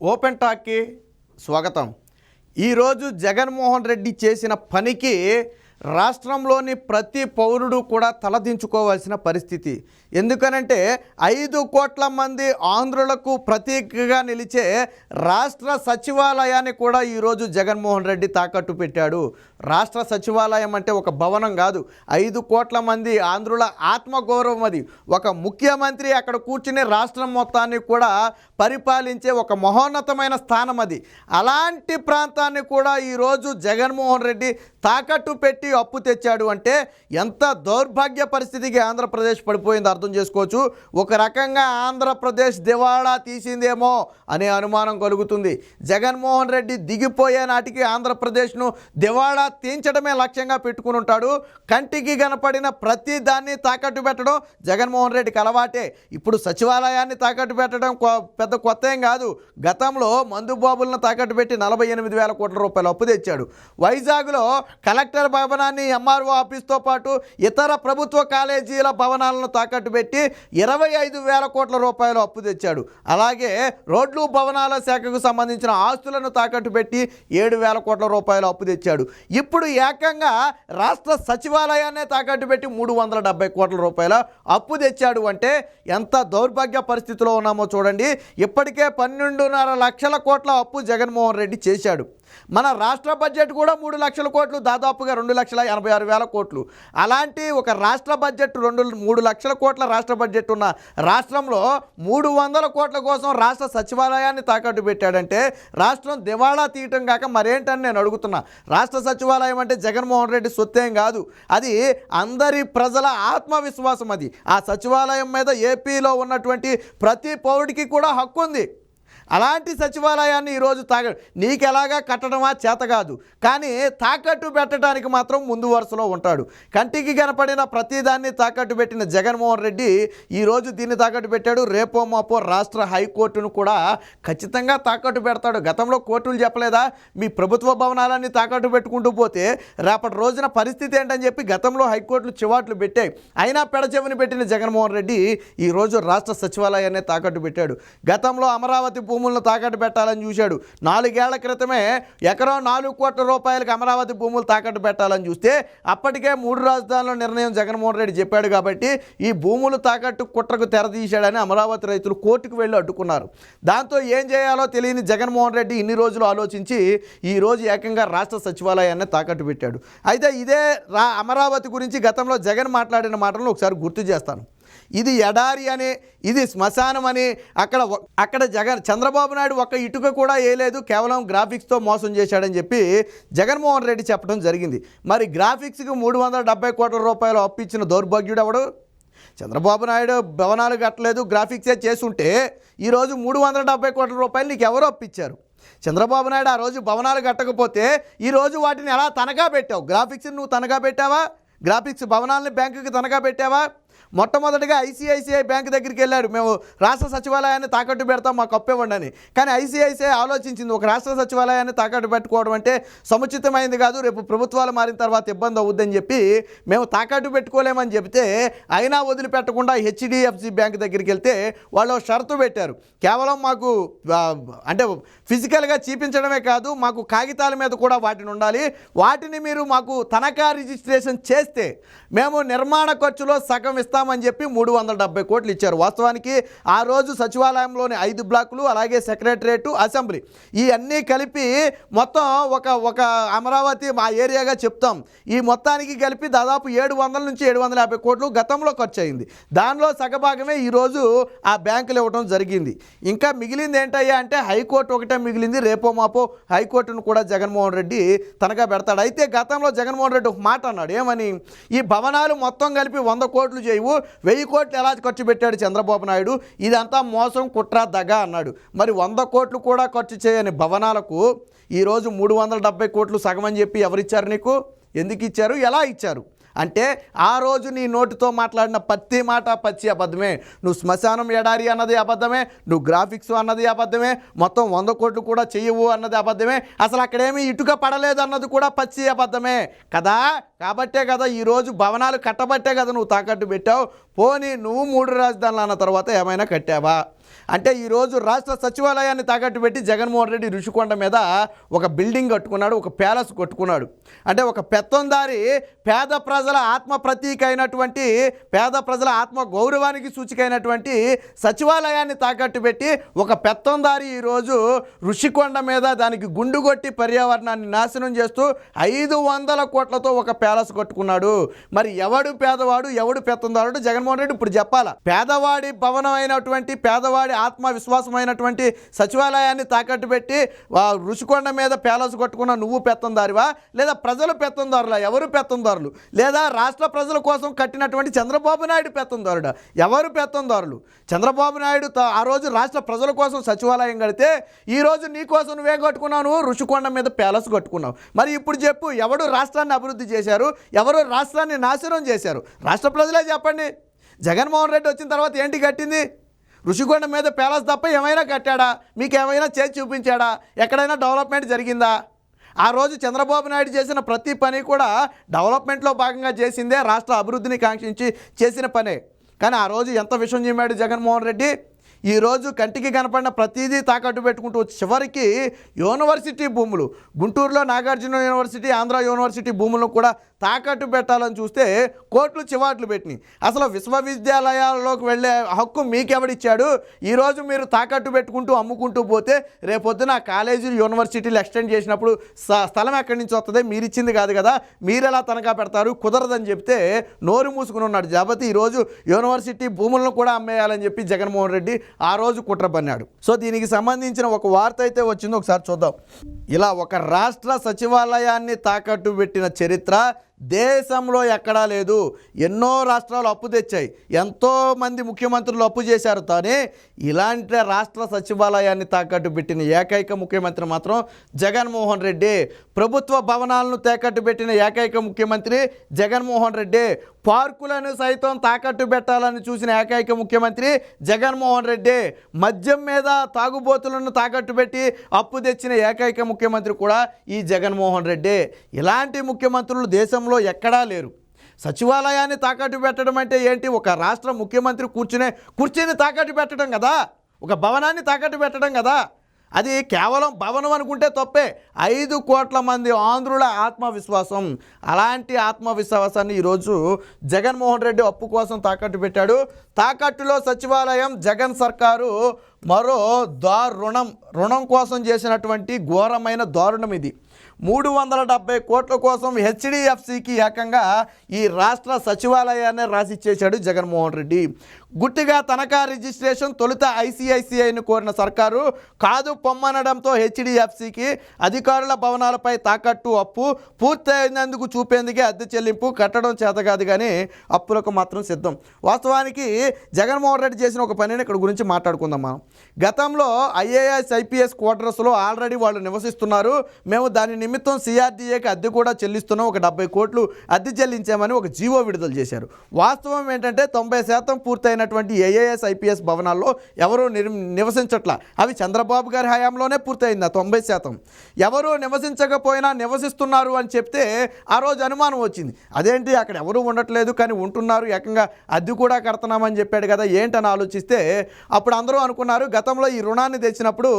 Open టాక్కి స్వాగతం. ఈరోజు జగన్మోహన్ రెడ్డి చేసిన పనికి రాష్ట్రంలోని ప్రతి పౌరుడు కూడా తలదించుకోవాల్సిన పరిస్థితి. ఎందుకనంటే ఐదు కోట్ల మంది ఆంధ్రులకు ప్రతీకగా నిలిచే రాష్ట్ర సచివాలయాన్ని కూడా ఈరోజు జగన్మోహన్ రెడ్డి తాకట్టు పెట్టాడు. రాష్ట్ర సచివాలయం అంటే ఒక భవనం కాదు. ఐదు కోట్ల మంది ఆంధ్రుల ఆత్మగౌరవం అది. ఒక ముఖ్యమంత్రి అక్కడ కూర్చుని రాష్ట్రం మొత్తాన్ని కూడా పరిపాలించే ఒక మహోన్నతమైన స్థానం అది. అలాంటి ప్రాంతాన్ని కూడా ఈరోజు జగన్మోహన్ రెడ్డి తాకట్టు పెట్టి అప్పు తెచ్చాడు అంటే ఎంత దౌర్భాగ్య పరిస్థితికి ఆంధ్రప్రదేశ్ పడిపోయింది అర్థం చేసుకోవచ్చు. ఒక రకంగా ఆంధ్రప్రదేశ్ దివాళా తీసిందేమో అనే అనుమానం కలుగుతుంది. జగన్మోహన్ రెడ్డి దిగిపోయే నాటికి ఆంధ్రప్రదేశ్ను దివాళా తీంచడమే లక్ష్యంగా పెట్టుకుని ఉంటాడు. కంటికి కనపడిన ప్రతి దాన్ని తాకట్టు పెట్టడం జగన్మోహన్ రెడ్డికి అలవాటే. ఇప్పుడు సచివాలయాన్ని తాకట్టు పెట్టడం కొ- పెద్ద కొత్త ఏం కాదు. గతంలో మందుబాబులను తాకట్టు పెట్టి నలభై ఎనిమిది వేల కోట్ల రూపాయలు అప్పు తెచ్చాడు. వైజాగ్లో కలెక్టర్ భవనాన్ని ఎంఆర్ఓ ఆఫీస్తో పాటు ఇతర ప్రభుత్వ కాలేజీల భవనాలను తాకట్టు పెట్టి ఇరవై ఐదు వేల కోట్ల రూపాయలు అప్పు తెచ్చాడు. అలాగే రోడ్లు భవనాల శాఖకు సంబంధించిన ఆస్తులను తాకట్టు పెట్టి ఏడు వేల కోట్ల రూపాయలు అప్పు తెచ్చాడు. ఇప్పుడు ఏకంగా రాష్ట్ర సచివాలయాన్నే తాకట్టు పెట్టి మూడు వందల డెబ్బై కోట్ల రూపాయల అప్పు తెచ్చాడు అంటే ఎంత దౌర్భాగ్య పరిస్థితిలో ఉన్నామో చూడండి. ఇప్పటికే పన్నెండున్నర లక్షల కోట్ల అప్పు జగన్మోహన్ రెడ్డి చేశాడు. మన రాష్ట్ర బడ్జెట్ కూడా మూడు లక్షల కోట్లు దాదాపుగా రెండు లక్షల ఎనభై ఆరు వేల కోట్లు. అలాంటి ఒక రాష్ట్ర బడ్జెట్ రెండు మూడు లక్షల కోట్ల రాష్ట్ర బడ్జెట్ ఉన్న రాష్ట్రంలో మూడు వందల కోట్ల కోసం రాష్ట్ర సచివాలయాన్ని తాకట్టు పెట్టాడంటే రాష్ట్రం దివాళా తీయటం కాక మరేంటని నేను అడుగుతున్నా. రాష్ట్ర సచివాలయం అంటే జగన్మోహన్ రెడ్డి సొత్తేం కాదు. అది అందరి ప్రజల ఆత్మవిశ్వాసం అది. ఆ సచివాలయం మీద ఏపీలో ఉన్నటువంటి ప్రతి పౌరుడికి కూడా హక్కు ఉంది. అలాంటి సచివాలయాన్ని ఈరోజు తాక నీకు ఎలాగా కట్టడమా చేత కాదు. కానీ తాకట్టు పెట్టడానికి మాత్రం ముందు వరుసలో ఉంటాడు. కంటికి కనపడిన ప్రతిదాన్ని తాకట్టు పెట్టిన జగన్మోహన్ రెడ్డి ఈరోజు దీన్ని తాకట్టు పెట్టాడు. రేపో మాపో రాష్ట్ర హైకోర్టును కూడా ఖచ్చితంగా తాకట్టు పెడతాడు. గతంలో కోర్టులు చెప్పలేదా? మీ ప్రభుత్వ భవనాలన్నీ తాకట్టు పెట్టుకుంటూ పోతే రేపటి రోజున పరిస్థితి ఏంటని చెప్పి గతంలో హైకోర్టులు చివాట్లు పెట్టాయి. అయినా పెడచెవిని పెట్టిన జగన్మోహన్ రెడ్డి ఈరోజు రాష్ట్ర సచివాలయాన్ని తాకట్టు పెట్టాడు. గతంలో అమరావతి భూములను తాకట్టు పెట్టాలని చూశాడు. నాలుగేళ్ళ క్రితమే ఎకరం నాలుగు కోట్ల రూపాయలకు అమరావతి భూములు తాకట్టు పెట్టాలని చూస్తే అప్పటికే మూడు రాజధానుల నిర్ణయం జగన్మోహన్ రెడ్డి చెప్పాడు కాబట్టి ఈ భూములు తాకట్టు కుట్రకు తెరదీశాడని అమరావతి రైతులు కోర్టుకు వెళ్ళి అడ్డుకున్నారు. దాంతో ఏం చేయాలో తెలియని జగన్మోహన్ రెడ్డి ఇన్ని రోజులు ఆలోచించి ఈరోజు ఏకంగా రాష్ట్ర సచివాలయాన్ని తాకట్టు పెట్టాడు. అయితే ఇదే రా అమరావతి గురించి గతంలో జగన్ మాట్లాడిన మాటలను ఒకసారి గుర్తు చేస్తాను. ఇది ఎడారి అని ఇది శ్మశానం అని అక్కడ అక్కడ జగన్ చంద్రబాబు నాయుడు ఒక్క ఇటుక కూడా వేయలేదు కేవలం గ్రాఫిక్స్తో మోసం చేశాడని చెప్పి జగన్మోహన్ రెడ్డి చెప్పడం జరిగింది. మరి గ్రాఫిక్స్కి మూడు వందల డెబ్బై కోట్ల రూపాయలు అప్పిచ్చిన దౌర్భాగ్యుడు ఎవడు? చంద్రబాబు నాయుడు భవనాలు కట్టలేదు గ్రాఫిక్సే చేసుంటే ఈరోజు మూడు వందల డెబ్బై కోట్ల రూపాయలు నీకు ఎవరు అప్పించారు చంద్రబాబు నాయుడు ఆ రోజు భవనాలు కట్టకపోతే ఈరోజు వాటిని ఎలా తనఖా పెట్టావు? గ్రాఫిక్స్ నువ్వు తనఖా పెట్టావా? గ్రాఫిక్స్ భవనాలని బ్యాంకుకి తనఖా పెట్టావా? మొట్టమొదటిగా ఐసిఐసిఐ బ్యాంక్ దగ్గరికి వెళ్ళాడు. మేము రాష్ట్ర సచివాలయాన్ని తాకట్టు పెడతాం మాకు అప్పివ్వండి అని కానీ ఐసీఐసీఐ ఆలోచించింది ఒక రాష్ట్ర సచివాలయాన్ని తాకట్టు పెట్టుకోవడం అంటే సముచితమైంది కాదు రేపు ప్రభుత్వాలు మారిన తర్వాత ఇబ్బంది అవుద్దని చెప్పి మేము తాకట్టు పెట్టుకోలేమని చెప్తే అయినా వదిలిపెట్టకుండా హెచ్డిఎఫ్సి బ్యాంక్ దగ్గరికి వెళ్తే వాళ్ళు షరతు పెట్టారు. కేవలం మాకు అంటే ఫిజికల్గా చూపించడమే కాదు మాకు కాగితాల మీద కూడా వాటిని ఉండాలి. వాటిని మీరు మాకు తనఖా రిజిస్ట్రేషన్ చేస్తే మేము నిర్మాణ ఖర్చులో సగం ఇస్తాం ఇస్తామని చెప్పి మూడు వందల డెబ్బై కోట్లు ఇచ్చారు. వాస్తవానికి ఆ రోజు సచివాలయంలోని ఐదు బ్లాకులు అలాగే సెక్రటరేటు అసెంబ్లీ. ఈ అన్నీ కలిపి మొత్తం ఒక ఒక అమరావతి మా ఏరియాగా చెప్తాం. ఈ మొత్తానికి కలిపి దాదాపు ఏడు వందల నుంచి ఏడు వందల యాభై కోట్లు గతంలో ఖర్చు అయింది దానిలో సగభాగమే ఈరోజు ఆ బ్యాంకులు ఇవ్వడం జరిగింది. ఇంకా మిగిలింది ఏంటయ్యా అంటే హైకోర్టు ఒకటే మిగిలింది రేపో మాపో హైకోర్టును కూడా జగన్మోహన్ రెడ్డి తనగా పెడతాడు. అయితే గతంలో జగన్మోహన్ రెడ్డి ఒక మాట అన్నాడు ఏమని? ఈ భవనాలు మొత్తం కలిపి వంద కోట్లు చేయవు వెయ్యి కోట్లు ఎలా ఖర్చు పెట్టాడు చంద్రబాబు నాయుడు? ఇదంతా మోసం కుట్ర దగ అన్నాడు. మరి వంద కోట్లు కూడా ఖర్చు చేయని భవనాలకు ఈరోజు మూడు వందల డెబ్బై కోట్లు సగమని చెప్పి ఎవరిచ్చారు నీకు? ఎందుకు ఇచ్చారు? ఎలా ఇచ్చారు? అంటే ఆ రోజు నీ నోటితో మాట్లాడిన ప్రతి మాట పచ్చి అబద్ధమే. నువ్వు శ్మశానం ఎడారి అన్నది అబద్ధమే నువ్వు గ్రాఫిక్స్ అన్నది అబద్ధమే మొత్తం వంద కోట్లు కూడా చెయ్యవు అన్నది అబద్ధమే. అసలు అక్కడేమీ ఇటుక పడలేదు అన్నది కూడా పచ్చి అబద్ధమే. కదా? కాబట్టే కదా ఈరోజు భవనాలు కట్టబట్టే కదా నువ్వు తాకట్టు పెట్టావు. పోనీ నువ్వు మూడు రాజధానులు అన్న తర్వాత ఏమైనా కట్టావా? అంటే ఈరోజు రాష్ట్ర సచివాలయాన్ని తాకట్టు పెట్టి జగన్మోహన్ రెడ్డి ఋషికొండ మీద ఒక బిల్డింగ్ కట్టుకున్నాడు ఒక ప్యాలెస్ కట్టుకున్నాడు. అంటే ఒక పెత్తందారి పేద ప్రజల ఆత్మ ప్రతీక అయినటువంటి పేద ప్రజల ఆత్మ గౌరవానికి సూచిక అయినటువంటి సచివాలయాన్ని తాకట్టు పెట్టి ఒక పెత్తందారి ఈరోజు ఋషికొండ మీద దానికి గుండు కొట్టి పర్యావరణాన్ని నాశనం చేస్తూ ఐదు వందల కోట్లతో ఒక ప్యాలెస్ కట్టుకున్నాడు. మరి ఎవడు పేదవాడు ఎవడు పెత్తందారుడు? జగన్మోహన్ రెడ్డి ఇప్పుడు చెప్పాలా? పేదవాడి భవనం అయినటువంటి పేదవాడి ఆత్మ ఆత్మవిశ్వాసమైనటువంటి సచివాలయాన్ని తాకట్టు పెట్టి ఆ మీద ప్యాలెస్ కట్టుకున్న నువ్వు పెత్తందారివా? లేదా ప్రజలు పెత్తందారులా? ఎవరు పెత్తందారులు? లేదా రాష్ట్ర ప్రజల కోసం కట్టినటువంటి చంద్రబాబు నాయుడు పెత్తందారుడా? ఎవరు పెత్తందారులు? చంద్రబాబు నాయుడు ఆ రోజు రాష్ట్ర ప్రజల కోసం సచివాలయం కడితే ఈ రోజు నీ కోసం నువ్వేం కట్టుకున్నావు నువ్వు ఋషికొండ మీద ప్యాలెస్ కట్టుకున్నావు. మరి ఇప్పుడు చెప్పు ఎవడు రాష్ట్రాన్ని అభివృద్ధి చేశారు? ఎవరు రాష్ట్రాన్ని నాశనం చేశారు? రాష్ట్ర ప్రజలే చెప్పండి. జగన్మోహన్ రెడ్డి వచ్చిన తర్వాత ఏంటి కట్టింది? ఋషికొండ మీద ప్యాలెస్ తప్ప ఏమైనా కట్టాడా? మీకు ఏమైనా చేసి చూపించాడా? ఎక్కడైనా డెవలప్మెంట్ జరిగిందా? ఆ రోజు చంద్రబాబు నాయుడు చేసిన ప్రతి పని కూడా డెవలప్మెంట్లో భాగంగా చేసిందే రాష్ట్ర అభివృద్ధిని కాంక్షించి చేసిన పనే. కానీ ఆ రోజు ఎంత విషయం చెప్పాడు జగన్మోహన్ రెడ్డి? ఈరోజు కంటికి కనపడిన ప్రతిదీ తాకట్టు పెట్టుకుంటూ చివరికి యూనివర్సిటీ భూములు. గుంటూరులో నాగార్జున యూనివర్సిటీ ఆంధ్ర యూనివర్సిటీ భూములను కూడా తాకట్టు పెట్టాలని చూస్తే కోర్టులు చివాట్లు పెట్టినాయి. అసలు విశ్వవిద్యాలయాల్లోకి వెళ్ళే హక్కు మీకెవడిచ్చాడు? ఈరోజు మీరు తాకట్టు పెట్టుకుంటూ అమ్ముకుంటూ పోతే రేపొద్దున ఆ కాలేజీలు యూనివర్సిటీలు ఎక్స్టెండ్ చేసినప్పుడు స్థలం ఎక్కడి నుంచి వస్తుంది మీరు ఇచ్చింది కాదు కదా. మీరు ఎలా తనఖా పెడతారు? కుదరదని చెప్తే నోరు మూసుకుని ఉన్నాడు. కాబట్టి ఈరోజు యూనివర్సిటీ భూములను కూడా అమ్మేయాలని చెప్పి జగన్మోహన్ రెడ్డి ఆ రోజు కుట్ర పన్నాడు సో దీనికి సంబంధించిన ఒక వార్త అయితే వచ్చింది. ఒకసారి చూద్దాం. ఇలా ఒక రాష్ట్ర సచివాలయాన్ని తాకట్టు పెట్టిన చరిత్ర దేశంలో ఎక్కడా లేదు. ఎన్నో రాష్ట్రాలు అప్పు తెచ్చాయి. ఎంతో మంది ముఖ్యమంత్రులు అప్పు చేశారు. కానీ ఇలాంటి రాష్ట్ర సచివాలయాన్ని తాకట్టు పెట్టిన ఏకైక ముఖ్యమంత్రి మాత్రం జగన్మోహన్ రెడ్డి. ప్రభుత్వ భవనాలను తాకట్టు పెట్టిన ఏకైక ముఖ్యమంత్రి జగన్మోహన్ రెడ్డి. పార్కులను సైతం తాకట్టు పెట్టాలని చూసిన ఏకైక ముఖ్యమంత్రి జగన్మోహన్ రెడ్డి. మద్యం మీద తాగుబోతులను తాకట్టు పెట్టి అప్పు తెచ్చిన ఏకైక ముఖ్యమంత్రి కూడా ఈ జగన్మోహన్ రెడ్డి. ఇలాంటి ముఖ్యమంత్రులు దేశంలో ఎక్కడా లేరు. సచివాలయాన్ని తాకట్టు పెట్టడం అంటే ఏంటి? ఒక రాష్ట్ర ముఖ్యమంత్రి కూర్చునే కుర్చీని తాకట్టు పెట్టడం కదా? ఒక భవనాన్ని తాకట్టు పెట్టడం కదా? అది కేవలం భవనం అనుకుంటే తప్పే. ఐదు కోట్ల మంది ఆంధ్రుల ఆత్మవిశ్వాసం. అలాంటి ఆత్మవిశ్వాసాన్ని ఈరోజు జగన్మోహన్ రెడ్డి అప్పు కోసం తాకట్టు పెట్టాడు. తాకట్టులో సచివాలయం జగన్ సర్కారు మరో దారుణం రుణం కోసం చేసినటువంటి ఘోరమైన దారుణం ఇది. మూడు వందల డెబ్బై కోట్ల కోసం హెచ్డిఎఫ్సికి ఏకంగా ఈ రాష్ట్ర సచివాలయాన్ని రాసిచ్చేశాడు జగన్మోహన్ రెడ్డి. గుట్టిగా తనఖా రిజిస్ట్రేషన్ తొలుత ఐసిఐసిఐని కోరిన సర్కారు కాదు పొమ్మనడంతో హెచ్డిఎఫ్సికి అధికారుల భవనాలపై తాకట్టు అప్పు పూర్తయినందుకు చూపేందుకే అద్దె చెల్లింపు కట్టడం చేత కాదు కానీ అప్పులకు మాత్రం సిద్ధం. వాస్తవానికి జగన్మోహన్ రెడ్డి చేసిన ఒక పనిని ఇక్కడ గురించి మాట్లాడుకుందాం మనం. గతంలో ఐఏఎస్ ఐపీఎస్ క్వార్టర్స్లో ఆల్రెడీ వాళ్ళు నివసిస్తున్నారు. మేము దానిని నిమిత్తం సిఆర్డీఏకి అద్దె కూడా చెల్లిస్తున్నాం. ఒక డెబ్బై కోట్లు అద్దె చెల్లించామని ఒక జీవో విడుదల చేశారు. వాస్తవం ఏంటంటే తొంభై శాతం పూర్తయినటువంటి ఏఏఎస్ ఐపీఎస్ భవనాల్లో ఎవరూ నిర్ నివసించట్ల. అవి చంద్రబాబు గారి హయాంలోనే పూర్తయింది? ఆ తొంభై శాతం. ఎవరు నివసించకపోయినా నివసిస్తున్నారు అని చెప్తే ఆ రోజు అనుమానం వచ్చింది. అదేంటి? అక్కడ ఎవరూ ఉండట్లేదు కానీ ఉంటున్నారు ఏకంగా అద్దె కూడా కడుతున్నామని చెప్పాడు కదా ఏంటని ఆలోచిస్తే అప్పుడు అందరూ అనుకున్నారు గతంలో ఈ రుణాన్ని తెచ్చినప్పుడు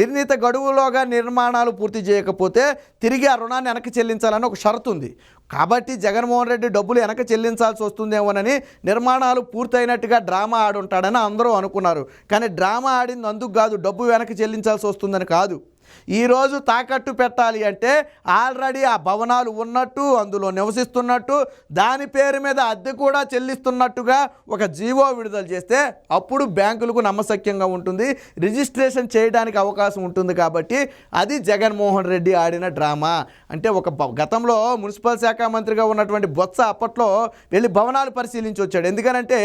నిర్ణీత గడువులోగా నిర్మాణాలు పూర్తి చేయకపోతే తిరిగి ఆ రుణాన్ని వెనక్కి చెల్లించాలని ఒక షరతు ఉంది. కాబట్టి జగన్మోహన్ రెడ్డి డబ్బులు వెనక చెల్లించాల్సి వస్తుందేమోనని నిర్మాణాలు పూర్తయినట్టుగా డ్రామా ఆడుంటాడని అందరూ అనుకున్నారు. కానీ డ్రామా ఆడింది అందుకు కాదు డబ్బు వెనక చెల్లించాల్సి వస్తుందని కాదు. ఈరోజు తాకట్టు పెట్టాలి అంటే ఆల్రెడీ ఆ భవనాలు ఉన్నట్టు అందులో నివసిస్తున్నట్టు దాని పేరు మీద అద్దె కూడా చెల్లిస్తున్నట్టుగా ఒక జీవో విడుదల చేస్తే అప్పుడు బ్యాంకులకు నమ్మశక్యంగా ఉంటుంది. రిజిస్ట్రేషన్ చేయడానికి అవకాశం ఉంటుంది కాబట్టి అది జగన్మోహన్ రెడ్డి ఆడిన డ్రామా. అంటే ఒక గతంలో మున్సిపల్ శాఖ మంత్రిగా ఉన్నటువంటి బొత్స అప్పట్లో వెళ్ళి భవనాలు పరిశీలించి వచ్చాడు. ఎందుకనంటే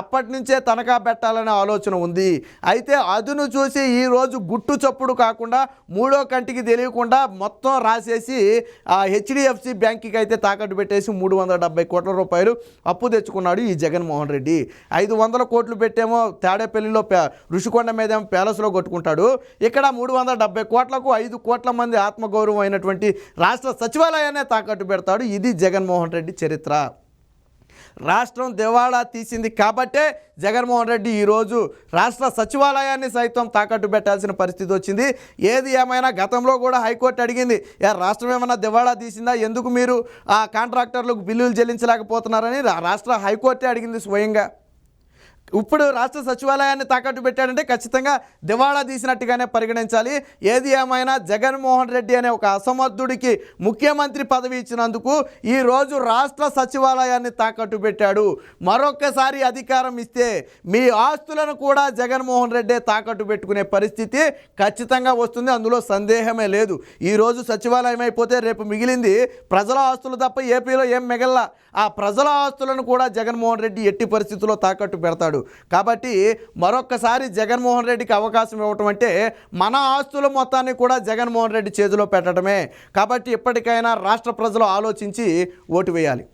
అప్పటి నుంచే తనఖా పెట్టాలనే ఆలోచన ఉంది. అయితే అదును చూసి ఈరోజు గుట్టు చప్పుడు కాకుండా మూడో కంటికి తెలియకుండా మొత్తం రాసేసి ఆ హెచ్డిఎఫ్సి బ్యాంక్కి అయితే తాకట్టు పెట్టేసి మూడు వందల డెబ్బై కోట్ల రూపాయలు అప్పు తెచ్చుకున్నాడు ఈ జగన్మోహన్ రెడ్డి. ఐదు వందల కోట్లు పెట్టేమో తాడేపల్లిలో పే ఋషికొండ మీద ఏమో ప్యాలెస్లో కొట్టుకుంటాడు. ఇక్కడ మూడు వందల డెబ్బై కోట్లకు ఐదు కోట్ల మంది ఆత్మగౌరవం అయినటువంటి రాష్ట్ర సచివాలయాన్నే తాకట్టు పెడతాడు. ఇది జగన్మోహన్ రెడ్డి చరిత్ర. రాష్ట్రం దివాళా తీసింది కాబట్టే జగన్మోహన్ రెడ్డి ఈరోజు రాష్ట్ర సచివాలయాన్ని సైతం తాకట్టు పెట్టాల్సిన పరిస్థితి వచ్చింది. ఏది ఏమైనా గతంలో కూడా హైకోర్టు అడిగింది రాష్ట్రం ఏమైనా దివాళా తీసిందా? ఎందుకు మీరు ఆ కాంట్రాక్టర్లకు బిల్లులు చెల్లించలేకపోతున్నారని రాష్ట్ర హైకోర్టే అడిగింది స్వయంగా. ఇప్పుడు రాష్ట్ర సచివాలయాన్ని తాకట్టు పెట్టాడంటే ఖచ్చితంగా దివాళా తీసినట్టుగానే పరిగణించాలి. ఏది ఏమైనా జగన్మోహన్ రెడ్డి అనే ఒక అసమర్థుడికి ముఖ్యమంత్రి పదవి ఇచ్చినందుకు ఈరోజు రాష్ట్ర సచివాలయాన్ని తాకట్టు పెట్టాడు. మరొక్కసారి అధికారం ఇస్తే మీ ఆస్తులను కూడా జగన్మోహన్ రెడ్డే తాకట్టు పెట్టుకునే పరిస్థితి ఖచ్చితంగా వస్తుంది. అందులో సందేహమే లేదు. ఈరోజు సచివాలయం అయిపోతే రేపు మిగిలింది ప్రజల ఆస్తులు తప్ప ఏపీలో ఏం మిగల్లా. ఆ ప్రజల ఆస్తులను కూడా జగన్మోహన్ రెడ్డి ఎట్టి పరిస్థితుల్లో తాకట్టు పెడతాడు. కాబట్టి మరొక్కసారి జగన్మోహన్ రెడ్డికి అవకాశం ఇవ్వటం అంటే మన ఆస్తుల మొత్తాన్ని కూడా జగన్మోహన్ రెడ్డి చేతిలో పెట్టడమే. కాబట్టి ఇప్పటికైనా రాష్ట్ర ప్రజలు ఆలోచించి ఓటు వేయాలి.